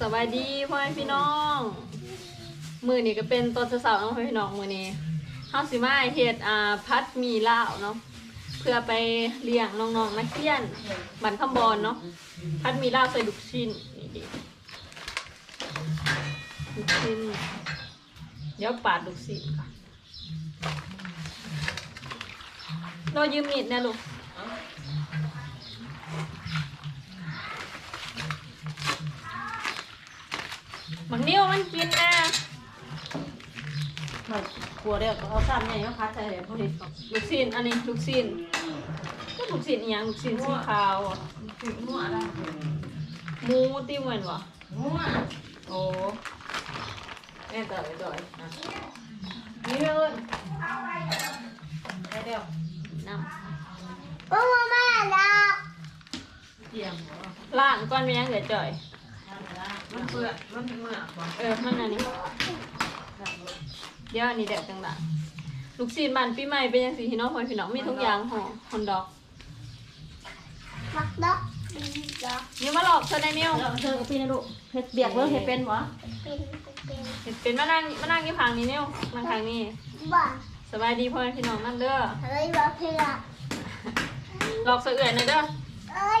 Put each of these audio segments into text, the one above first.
สบายดีพ่อแม่พี่น้อง มือนี้ก็เป็นตอนเสาร์ๆเน้องพ่อแม่พี่น้องมือนี้เฮาสิมาเฮ็ดอ่าพัดหมีลาวเนาะเพื่อไปเลี้ยงน้องๆนักเรียนบันคำบอลเนาะพัดหมีลาวใส่ลูกชิ้นนี่ดิลูกชิ้นเดี๋ยวปาดลูกชิ้นก่อนเรายืมมีดนะลูก หมักนี้วมันกินนะมันกลัวเดียวเอาซ้ำใหญ่มาคัดใส่เลยพวกนี้ลูกซีนอันนี้ลูกซีนก็ลูกซีนอีหยงลูกซีนสีขาวอะมั่วได้หมูติเหมือนวะมั่วโอ้แม่ต่อไปต่อยนี่เลยได้เดียวน้ำโอ้มาแล้วเตรียมหรอล่างก้อนไม่ยังเหลือจ่อย มือมันเมือเออมันอันนี้เดี๋ยวอันนี้แดดจังหละลูกศิษย์บ้านปีใหม่เป็นยังสีพี่น้องคนพี่น้องมีทุกอย่างห่อฮอนดอกมักดอกมีดอกนี่มาหลอกเธอในนี่ยเรธอกับพี่นะลูกเห็ดเบียกเรื่องเห็ดเป็นหรอเป็ห็ดเป็นมานั่งมานั่งยี่พังนี่นี่ยนั่งทางนี้สบายดีพ่อพี่น้องนั่นเด้ออะไรบ้เพื่อหลอกเสือเอื่อยนะเด้อเอ้ย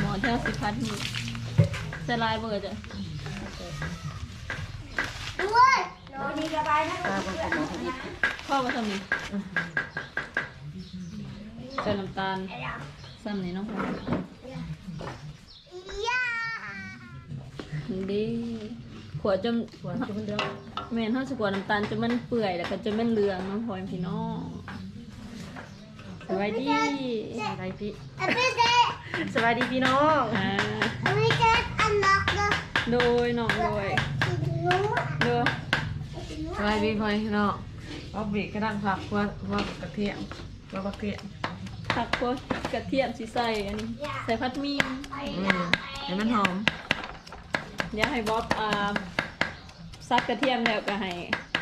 หมอเที่ยสิพัดนี่จะลายเบิดอะด้วยโนีกับไปนะพ่อมาทำนี่ใส่น้ำตาลซ้ำนี่น้องพ่อดีขวดจมขวดจมเดือดแม่เท่าสิกวดน้ำตาลจะมันเปื่อยแล้วก็จะมันเหลืองน้องพลอยพี่น้องสวัสดีอะไรพี่ สวัสดีพี่น้องอ่าไม่ใช่อันนักนะโดยน้องโดยรู้โดยสวัสดีพ่อแม่พี่น้องเอบบี้ก็ะดังผักว่าว่ากระเทียมว่าบักเทียมผักโพดกระเทียมสีใสอันนี้ใส่ผัดหมีอืมให้มันหอมเดี๋ยวให้บ๊อบอ่าซับกระเทียมแล้วก็ให้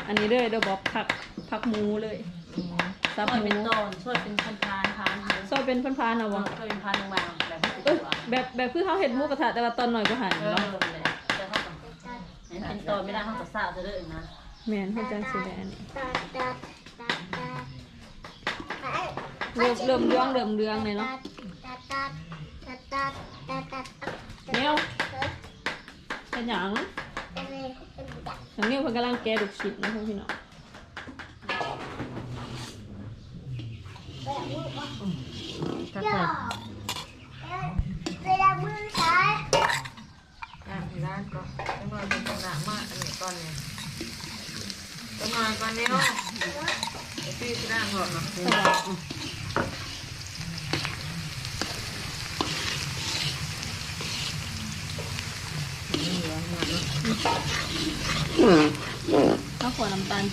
อันนี้เลยเดี๋ยวบ๊อบผักผักหมูเลย อืมซับหมู เป็นตอนช่วยเป็นพัน ซอยเป็นพันๆเอาว่เป็นพันลงมาแบบแบบแบบพือเขาเห็ดมูกระทะแต่ละตอนหน่อยก็หันเนาะแต่เขาต้องกินตอนไม่ได้เขาก็เศร้าซะเด้อนะแมนเฮาจังสิได้อันนี้เริ่มเริ่มเรื่องเริ่มเรื่องเลยเนาะเนวเป็นหยังทางนี้เพิ่นกำลังแกะลูกชิ้นนะพี่น้อง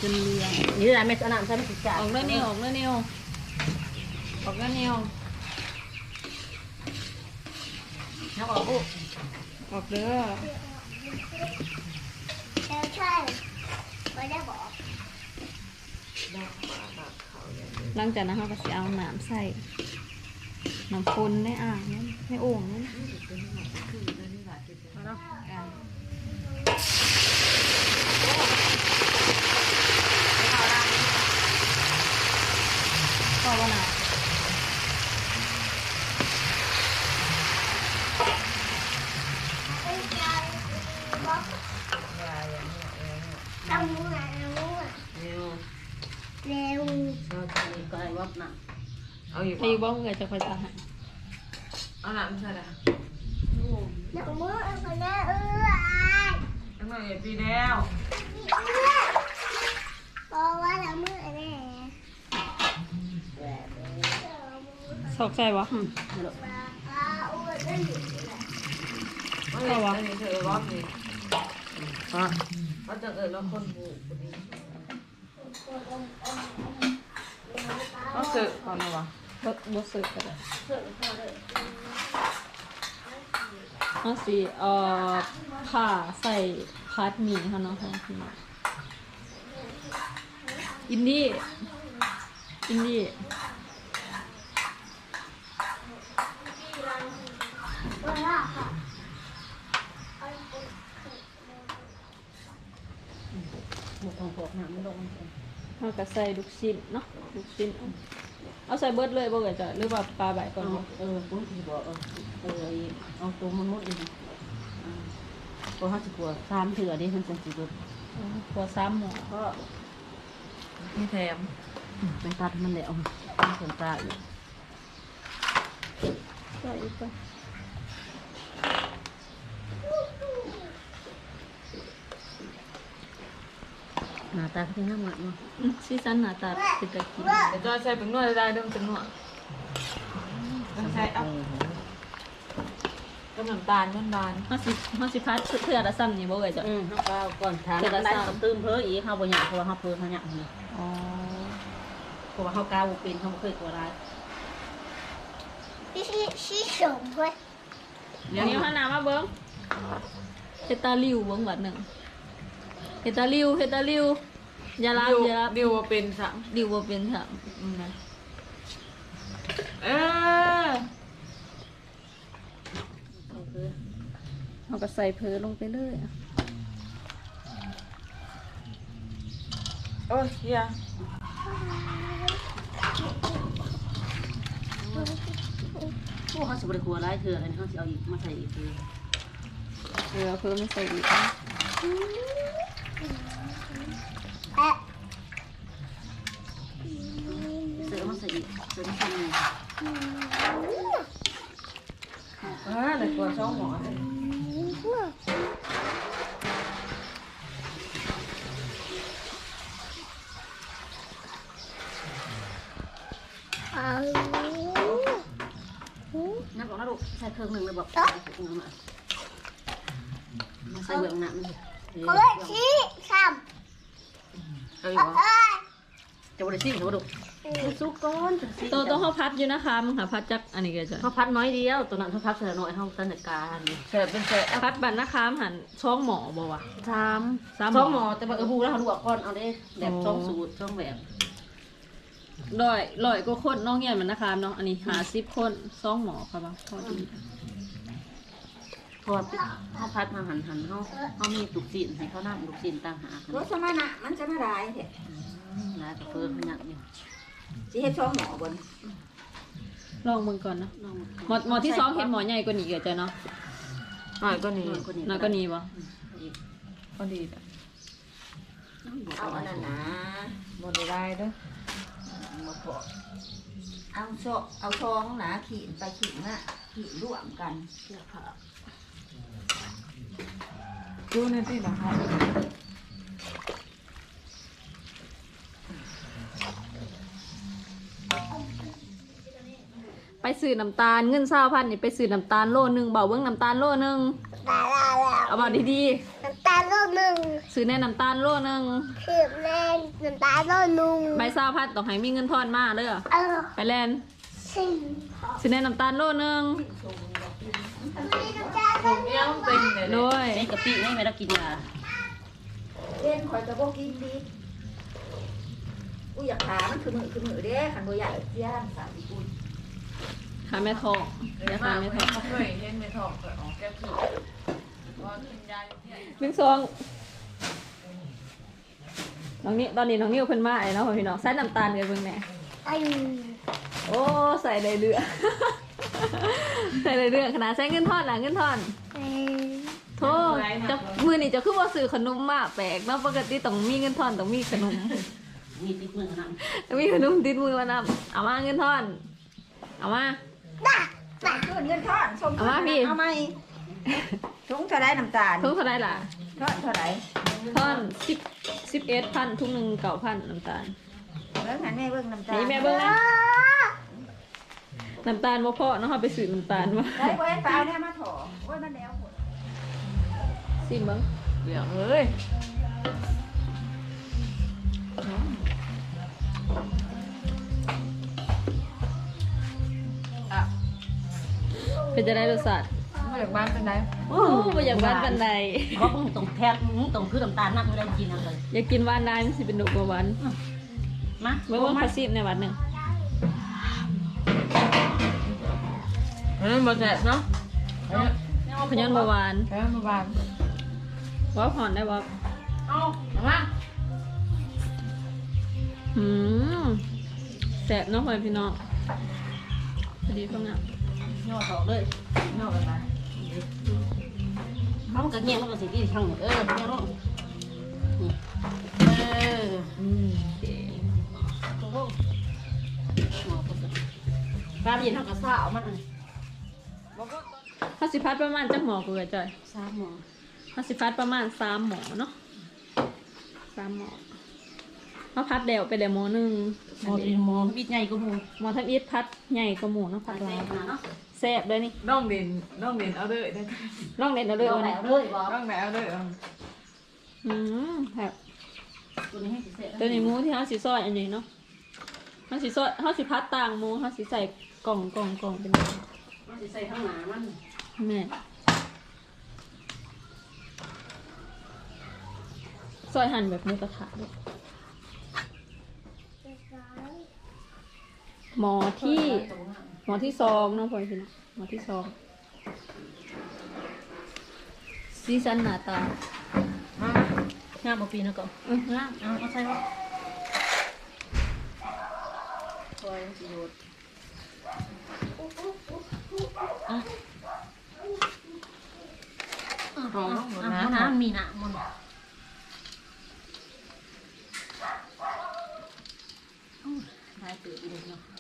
จนเหลืองนี่แหละแม่จะนำใช้ไม่ติดใจออกเนื้อเนียวออกเนื้อเนียวออกเนื้อเนียวน้องออกลูกออกเด้อแล้วใช่ไม่ได้บอกหลังจากนั้นเราก็จะเอาน้ำใส่น้ำพุนในอ่างนั้นในโอ่งนั้น ก็ว่าน่ะเป็นการบอกทำมือทำมือเนี่ยเร็วนี่ ก็ให้วับหนักเอาอยู่ใครอยู่บ้างเกิดจะคอยจะให้เอาหนังใส่ละทำมือคนนั้นเออแล้วมาอย่าปีแล้วเพราะว่าทำมือแน่สอกใจวะป้าอ้วนได้อยู่ไม่นี่อันนี้เธอรอบนี่อะเขาจะเออแล้วคนหูคนนี้เขาเสิร์ฟก่อนนะวะบ่บ่สึกก็ได้เอาสิเอ่อผ่าใส่พัดหมี่ค่ะเนาะของพี่น้องอินดี้อินดี้ เวลาค่ะ หมดทองพวกน้ำมันลงเราก็ใส่ลูกชิ้นเนาะลูกชิ้นเอาเอาใส่เบิดเลยบ่เกิดจะหรือว่าปลาใบก่อนเอาบ่เออปุ้ยที่บอกเออเออเอาตัวมันมุดเลยพอเขาจะกลัวสามเถื่อดิมันจะสิบเอาหัวซ้ำหมอก็มีแถมไปตัดมันแล้วขนตาอีกใส่อีกไป หน้าตาเขาที่น่าเหมือนเนาะอืมซีซันหน้าตาเป็นตะกินเดี๋ยวจะใส่เป็นนวดได้เรื่องเป็นนวดต้องใช้เอาก็น้ำตาลน้ำตาลเฮาสิเฮาสิพัดเพื่อละซ้ำนี่บ่เกิดจะอืมเขาก็ก่อนทานได้เขาตื้มเพ้ออีกเขาบ่อยากเพราะว่าเขาเพ้อเขาอยากนี่อ๋อเพราะว่าเขากล้าบุเป็นเขาบ่เคยกลัวร้ายพี่ชีชีสมเว้ยเดี๋ยวนี้พานามาเบิ่งเฮดตาลิวเบิ่งบัดหนึง เฮดตาลิวเฮดตาลิวอย่ารับดิวอย่ารับดิวว่าเป็นสามดิวบ่เป็นค่ะอืมนะเออเขาคือเฮาก็ใส่เพอลงไปเลยโอ้ยเฮียพวกเขาสิบริกลัวร้ายเถื่ออะไรเขาสิเอาอีกมาใส่อีกคือเออเพอไม่ใส่อีกแอะ เสือมาใส่อีกเสือมาใส่อีก อ่าแต่กลัวช่องหมอเลย เอา นับบอกนะลูกใส่ เครื่องหนึ่งเลยบอกมาใส่เบื้องหน้ามันเฮ้ยชีสามเอาอยู่วะเอ้ยจะบริสิ่งเขาดูสุกก้อนตัวตัวเฮาพัดอยู่นะคะมึงหาพัดจักอันนี้ก็จะเขาพัดน้อยเดียวตัวนั้นเขาพัดเสือน้อยเขาตั้งแต่การแสบเป็นแสบพัดบันนะคะหันช่องหมอบ่วะสามสามช่องหมอแต่แบบเออบูแล้วเขาดูก่อนเอาได้แบบช่องสูตรช่องแบบ ร้อยร้อยก็คนน้องเงียนมันนะคะเนาะอันนี้หาสิบคนช่องหมอค่ะบ่พอดีพอเขาพัดมาหันหันเขาเขามีตุกจีนให้เขานั่งตุกจีนต่างหากรถสมานะมันจะไม่ได้เถอะแล้วก็เพิ่มขยันอยู่สิเฮ็ดช่องหมอบนลองเบิ่งก่อนเนาะหมอหมอที่สองเห็นหมอใหญ่กว่านี้ก็จะเนาะหน่อยก็นี่น้อยกว่านี้บ่ก็ดีแต่เอาอันนั้นนะหมดได้เด้อม พอเอาช่อเอาช่องหนะขีดไปขีดนะขีดร่วมกันดูในที่นะคะไปซื้อน้ำตาลเงิน20,000นี่ไปซื้อน้ำตาลโลนึงเบาเบิ่งน้ำตาลโลนึงลาลาเอาบ่ดีน้ำตาลโลหนึ่งๆซื้อแน่น้ำตาลโลนึงขีดแรงน้ำตาลโลหนึ่งใบ20,000ต้องให้มีเงินทอนมาเด้อเออไปแลนสิ่งซื้อแน่น้ำตาลโลนึงมีน้ำตาลโลผมยังเป็นเลยโดยนี่กะปินี่ไม่ได้กินยาเล่นคอยจะบอกกินดีกูอยากถามมันคือมือคือมือเด้ขันตัวใหญ่เสียงสามอุ้ยขาแม่ทองเดี๋เดี๋ยยววมาขาไม่แม่ททอองงเคยเห็นไม่ทองเคยออกแก้คือ ว่ากินยาเนี่ยหนึ่งสองน้องนี่ตอนนี้น้องนิวเพิ่นมาไอ้เนาะพี่น้องใส่น้ำตาลกันเบิ่งแหน่ไอ้โอ้ใส่เลยเรือ ใส่เลยเรือขนาดใส่เงินทอนหลังเงินทอนเอ้ยโทษจะมือนี่จะคือว่าซื้อขนมมาแปลกเนาะปกติต้องมีเงินทอนต้องมีขนมมีติ๊กมือขนาดต้องมีขนมติดมือมานำเอามาเงินทอน เอามาบ้าใส่ขึ้นเงินทอนส่งเอามาพี่เอามาอีก ถุงเท่าไรน้ำตาลทุกเท่าไรล่ะทอนเท่าไรทอนสิบสิบเอ็ดพันทุกหนึ่งเก้าพันน้ำตาลเบิ่งหันแม่เบิ่งน้ำตาลนี่แม่เบิ่งนะน้ำตาลบ่พอเนาะเราไปซื้อน้ำตาลมาได้ไว้เปล่าเนี่ยมาถอโอ้ยมันแล้วหมดซิมเบิ้งเดี๋ยวเอ้ยอะเป็นจะได้รสชาติ มาจากบ้านเป็นไงโอ้บ่อยากหวานปานใดก็มึงตรงแทบมึงตรงคือน้ำตาลนักไม่ได้กินอะไรอยากกินหวานได้มันสิเป็นดุกว่าหวานมาเบิ่งว่าเขาซิมในวัดหนึ่งอันนั้นมาแสบเนาะพยอนบ่หวานใช้มาบ้านว่าผ่อนได้บ่เอามาอืมแซ่บเนาะพ่อพี่น้องพอดีพ่อเนี่ยย่อต่อเลยย่อกันไป เขามันก็เงี้ยมันก็สิที่ข้างหนึ่งเออเงี้ยลงเอออืมปลาเย็นเท่ากับสาวมันเขาสิพัดประมาณจักหมอกูกะจ้อยสามหมอเขาสิพัดประมาณสามหมอเนาะสามหมอเขาพัดเดวไปเดวหมอหนึ่งหมอเป็นหมอวิทย์ใหญ่ก็มูหมอทับอิดพัดใหญ่กว่าหมูเนาะพัดลาย เนาะ ซ่บเลยนี่น้องเด่นน้องเด่นเอาเลยได้ลองเด็ดเอาเลยเอาเอาไหนเลยเอาเลยบอกน้องไหนเอาเลยเอาอืมแบบตัวนี้ให้สิเสร็จตัวนี้หมูที่เขาสิซอยอันนี้เนาะเขาสิซอยเขาสิพัดต่างหมูเขาสิใส่กล่องกล่องกล่องเป็นมันสิใส่ข้างหน้ามันแม่ซอยหั่นแบบหมูกระทะด้วยหมอที่ หมอที่สองเนาะพ่อพี่น้องหมอที่สองซีซันหน้าตามางามบ่ปีนะก็เออง่ามเอาเอาใส่ว่าซอยสิโยดอะหอมหมดอะนะเอาน้ำมีน้ำมันได้เปิดอีกเนาะ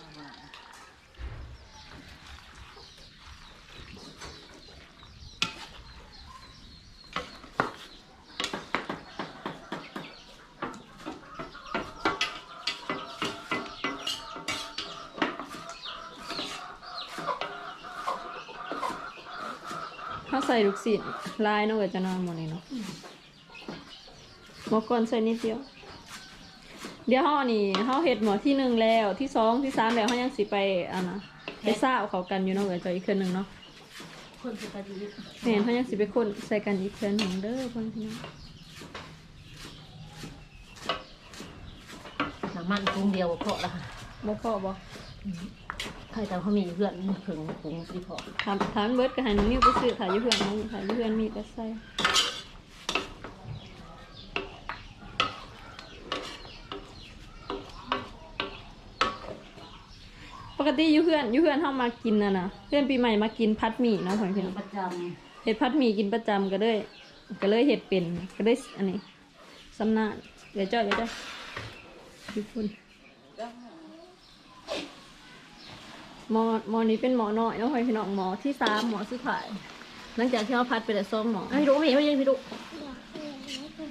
ใส่ลูกศิษย์ลายเนาะก็จะนอนหมดเลยเนาะหมอก่อนใส่นิดเดียว เดี๋ยวเขาอันนี้เขาเห็ดหมอที่หนึ่งแล้วที่สองที่สามแล้วเขายังสิไปอะนะไปซ่าเอาเขากันอยู่เนาะเดี๋ยวจะอีกเครื่องหนึ่งเนาะคนสุดท้ายชีวิตเห็นเขายังสิไปคนใส่กันอีกเครื่องหนึ่งเด้อพ่อพี่น้องน้ำมันปรุงเดียวพอละค่ะบ่พอบ่ ใครแต่เขามีเพื่อนผึ่งปรุงที่พอถามถามเบิร์ดก็ให้น้องนิ้วไปซื้อถ่ายอยูเพื่อนน้องถ่ายอยูเพื่อนมีก็ใส่ปกติอยูเพื่อนอยูเพื่อนเข้ามากินน่ะนะเพื่อนปีใหม่มากินพัดหมี่เนาะพ่อพี่น้องประจเห็ดพัดหมี่กินประจำก็เลยก็เลยเห็ดเป็นก็เลยอันนี้สำนานเดี๋ยวจ้อยเดี๋ยวจ้อยพี่คุณ หมอหมอนี้เป็นหมอน้อยเนาะพ่อพี่น้องหมอที่สามหมอสุดท้ายหลังจากที่เขาพัดไปแต่ซ้อมหมอำไม่รู้ไม่เห็นไม่ยังพี่ดู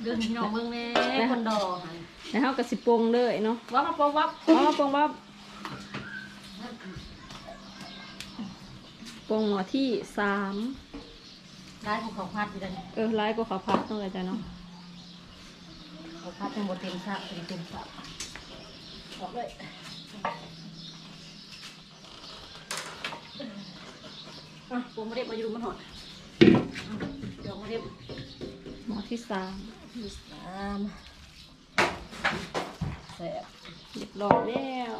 เดินพี่น้องเมืองแน่คนดอแล้วเขากระสิปรุงเลยเนาะวับมาปอวับอ๋อปรุงว่าปรุงหมอที่สามได้ภูเขาพัดอยู่ดันเออร้ายกว่าเขาพัดต้องเลยจ้ะเนาะเขาพัดเป็นบทเต็มชาเป็นเต็มชาออกเลย อะปรุงมาเรียบมาอยู่มันหอดเดี๋ยวมาเรียบหมอที่สามที่สามแซ่บเรียบร้อยแล้ว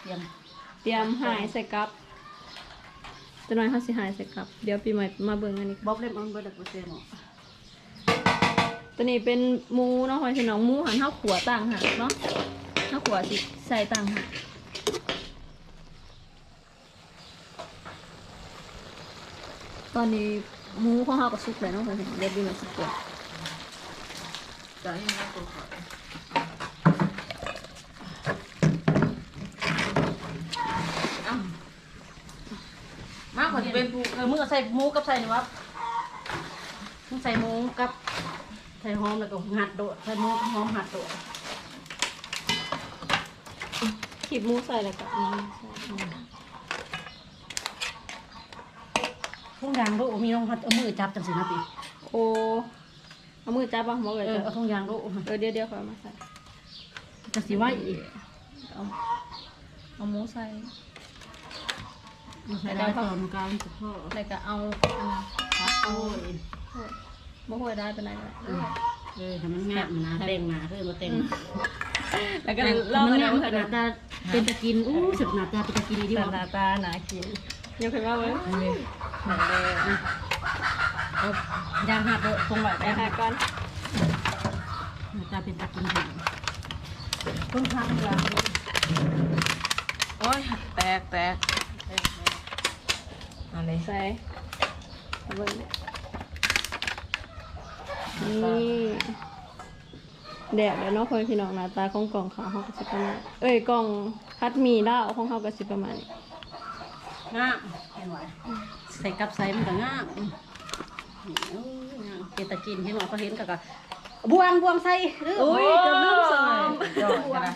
เตรียมเตรียมหายใส่กับจะน้อยเขาสิหายใส่กับ เดี๋ยวปีใหม่มาเบิ่งอันนี้บ๊อบเล่มมันเบิดเปอร์เซ็นต์หรอตัวนี้เป็นหมูเนาะพ่อพี่น้องหมูหันเท่าขัวต่างหากเนาะเท่าขัวสิใส่ต่างหาก อนนี้หมูของเราก็สุกแล้วเนาะพ่อพี่น้องเดี๋ยวปีใหม่สิเกลือจะให้น้องตัวขออ้าวมากกว่าจะเป็นผู้เออมึงเอาใส่หมูกับใส่นี่วะมึงใส่หมูกับใส่หอมแล้วก็หัดโดดใส่หมูกับหอมหัดโดดขีบหมูใส่แล้วก็อันนี้ใส่ ทุ่งยางลูกมีน้องพัดเอามือจับจังสินะปีโอ้เอามือจับป่ะหมอเลยเออจับเอาทุ่งยางลูกเออเดี๋ยวเดี๋ยวขอมาใส่จังสิไว้อีกเอาเอาหมูใส่ใส่ได้ตอนกลางสุดพ่อแล้วก็เอาอันนั้นโอ้ยบ่ค่อยได้เป็นไรก็ได้เออทำมันงามนะเต็งมาเออมาเต็งแล้วก็แต่ลองมัอันนงานั้มนขนาดตาเป็นตะกินอู้สุดหนาตาเป็นตะกินดีแต่ว่าหน้าตาหนากินยังเคยว่า เว้ยยางหักเลยตรงไหลไปแต่หาก่อนหน้าตาเป็นตะกินดีต้นทางยางโอ้ยแตกแตกเอะไรใส่เอาเบิ่งเนี่ยนี่แดดแล้วเนาะพ่อพี่น้องหน้าตาของกล่องขาวเขาก็สิประมาณเอ้ยกล่องพัดหมีดาวของเขาก็สิประมาณนี้งาเห็นไหม ใส่กับใส่มันก็งามเป็นตะกินที่หนอเขาเห็นก็ก็บวงบวงใส่โอ้ยจะลืมซ้อมยอดกันนะ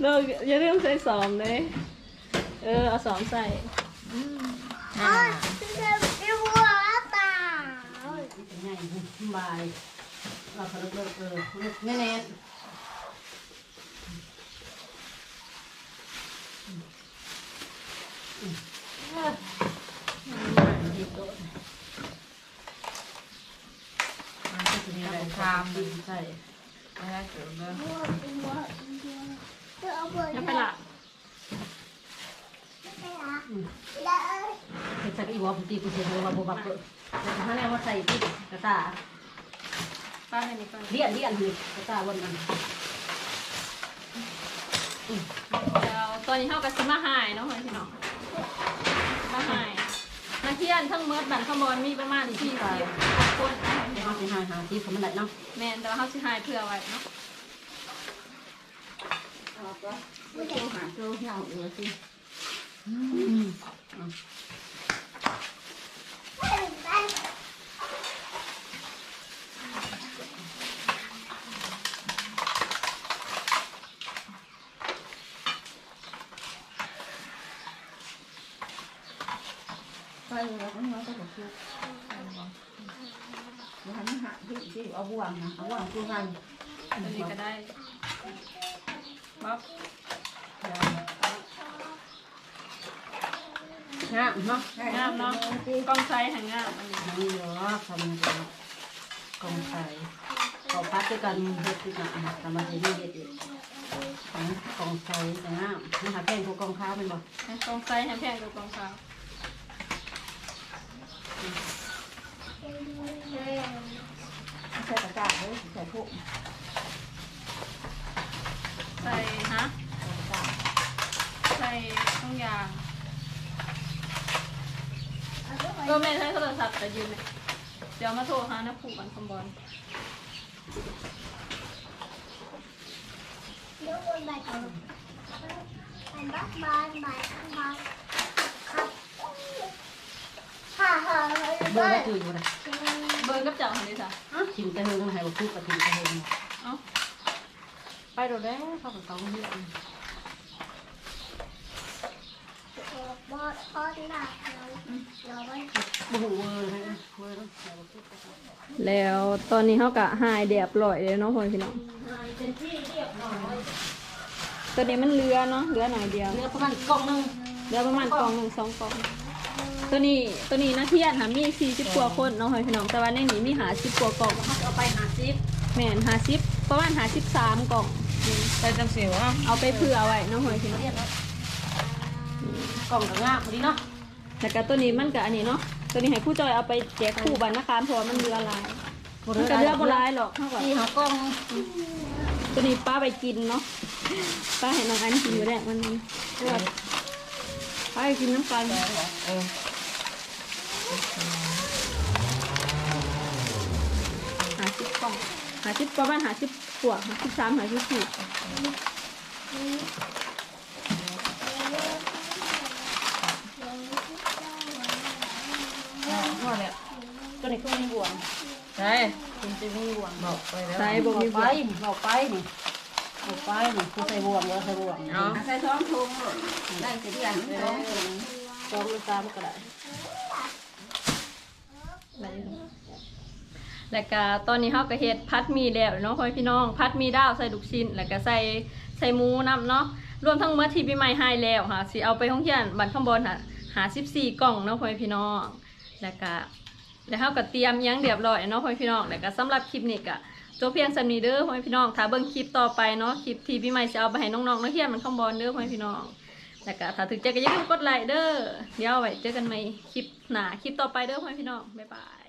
เราอย่าลืมใส่ซ้อมเลยเออเอาซ้อมใส่อ่าจะไปหัวตาง่ายบายเราเขาเลิกเออแน่แน่ดีโต มันก็จะมีอะไรทำดีใส่ไม่ได้เกิดเรื่องหัวหัวจะเอาไปยังไปละได้เห็นใส่อีวอปตีกูเสียเลยว่าบับเกิดแต่ถ้าแน่ว่าใส่ที่กระตาป้าให้นี่ก่อนเลียนเลียนนี่กระตาบนนั้นเดี๋ยวตอนนี้เขากับซิมาหายเนาะพี่น้อง มาหายนักเที่ยนทั้งเมื่อบันขบอนมีประมาณสี่สิบคนเดี๋ยวเขาจะหาหาที่เขามันได้เนาะแมนแต่ว่าเขาสิหายเพื่อไว้เนาะไม่ต้องหาโซ่เหี่ยวเออสิได้ ไปแล้วก็น้อยก็บอกคือมันหันหักที่ที่เอาบวงนะเอาบวงคือไงตัวนี้ก็ได้บ๊อบงามเนาะงามเนาะกองไซหางงามอันนี้นี่เนาะทำกันกองใส่เขาพัดด้วยกันเฮ็ดด้วยกันทำมาเฮ็ดเฮ็ดอีกของกองใส่แต่งามมันหาแป้งพวกกองข้าวเป็นบ่กองไซส์แพงๆกับกองข้าว ใส่ตะกร้าเลยใส่พวก ใส่ฮะใส่ทุกอย่าง ก็แม่ใช้โทรศัพท์แต่ยืนเนี่ยเดี๋ยวมาโทรหานะผูกกันคำบอลเดี๋ยวคนไปต่อไปบ้านบ้านบ้านบ้านครับฮ่าฮ่าเบอบ้าร์นก็คืออยู่นะเบิร์นกับเจ้าคนนี้จ้ะถิ่นตะเฮงให้บ่คือกับถิ่นตะเฮงเอ้าไปโดดแล้วเข้ากับเขาเฮีย บอสทอดหนักเราเราไม่บ่ฮู้เวอร์ให้เวอร์แล้วตอนนี้เขากะหายเดียบลอยเลยเนาะพ่อพี่น้องตัวนี้มันเรือเนาะเรือหน่อยเดียวเนื้อประมาณกล่องนึงเรือประมาณกล่องหนึ่งสองกล่อง ตัวนี้ตัวนี้นักเที่ยนค่ะมีสี่สิบกว่าคนเนาะพ่อพี่น้องแต่ว่าในนี้มีหาสิบกว่ากล่องเอาไป50แม่นหาสิบประมาณหาสิบสามกล่องใส่จังสิวอะเอาไปเผื่อไว้เนาะพ่อพี่น้อง กล่องก็งามพอดีเนาะแล้วก็ตัวนี้มันกับอันนี้เนาะ ตัวนี้ให้ผู้จอยเอาไปแจกคู่บันนะคะเพราะว่ามันเรือลายมันก็เรือโบราณหรอกเท่ากับที่เฮากล่องตัวนี้ป้าไปกินเนาะ ป้าให้น้องอันกินอยู่แรกวันนี้ป้าไปกินน้ำกันเออหาสิบกล่องหาสิบประมาณหาสิบขวดหาสิบสามหาสิบสี่ พอแล้วตัวนี้คือมีบ่วงใช่คุณจะมีบ่วงบอกไปแล้วใส่บ่เอามีไปขวดเอาไปนี่เอาไปนี่คือใส่บ่วงแล้วใส่บ่วงเอาใส่ท้องทุ่งได้สิเดือนท้องสองหรือสามก็ได้เอะไรอยู่แล้วก็ตอนนี้เฮาก็เฮ็ดพัดหมีแล้วเนาะพ่อแม่พี่น้องพัดหมีดาวใส่ลูกชิ้นแล้วก็ใส่ใส่หมูนํเนาะรวมทั้งหมดที่พี่ใหม่ให้แล้วค่ะสิเอาไปห้องเรียนบันข้างบนค่ะหา14กล่องเนาะพ่อแม่พี่น้อง แล้วก็แล้วเขาก็เตรียมยังเรียบร้อยเนาะพ่อพี่น้องแล้วก็สำหรับคลิปนี้ก็จบเพียงสำนีเด้อพ่อพี่น้องถ้าเบิ่งคลิปต่อไปเนาะคลิปที่พี่ใหม่จะเอาไปให้น้องๆนักเรียนมันข้างบนเด้อพ่อพี่น้องแล้วก็ถ้าถึงใจก็อย่าลืมกดไลค์เด้อเดี๋ยวไว้เจอกันใหม่คลิปหน้าคลิปต่อไปเด้อพ่อพี่น้องบ๊ายบาย